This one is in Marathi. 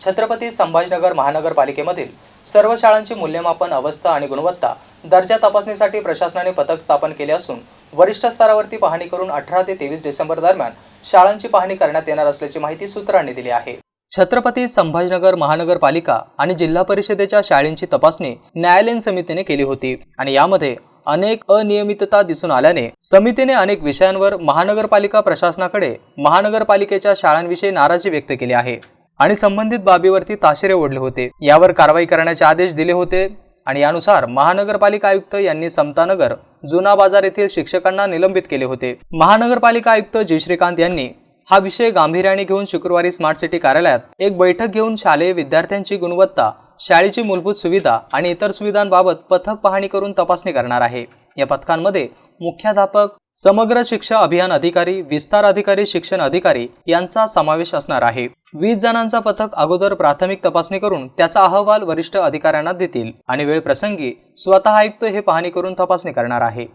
छत्रपती संभाजीनगर महानगरपालिकेमधील सर्व शाळांची मूल्यमापन अवस्था आणि गुणवत्ता दर्जा तपासणीसाठी प्रशासनाने पथक स्थापन केले असून वरिष्ठ स्तरावरती पाहणी करून अठरा ते तेवीस डिसेंबर दरम्यान शाळांची पाहणी करण्यात येणार असल्याची माहिती सूत्रांनी दिली आहे. छत्रपती संभाजीनगर महानगरपालिका आणि जिल्हा परिषदेच्या शाळेंची तपासणी न्यायालयीन समितीने केली होती आणि यामध्ये अनेक अनियमितता दिसून आल्याने समितीने अनेक विषयांवर महानगरपालिका प्रशासनाकडे महानगरपालिकेच्या शाळांविषयी नाराजी व्यक्त केली आहे. आणि संबंधित बाबीवरती ताशेरे ओढले होते. यावर कारवाई करण्याचे आदेश दिले होते आणि यानुसार महानगरपालिका आयुक्त यांनी समतानगर जुना बाजार येथील शिक्षकांना निलंबित केले होते. महानगरपालिका आयुक्त जी. श्रीकांत यांनी हा विषय गांभीर्याने घेऊन शुक्रवारी स्मार्ट सिटी कार्यालयात एक बैठक घेऊन शालेय विद्यार्थ्यांची गुणवत्ता शाळेची मूलभूत सुविधा आणि इतर सुविधांबाबत पथक पाहणी करून तपासणी करणार आहे. या पथकांमध्ये मुख्याध्यापक समग्र शिक्षा अभियान अधिकारी विस्तार अधिकारी शिक्षण अधिकारी यांचा समावेश असणार आहे. वीस जणांचा पथक अगोदर प्राथमिक तपासणी करून त्याचा अहवाल वरिष्ठ अधिकाऱ्यांना देतील आणि वेळ प्रसंगी स्वतः आयुक्त हे पाहणी करून तपासणी करणार आहे.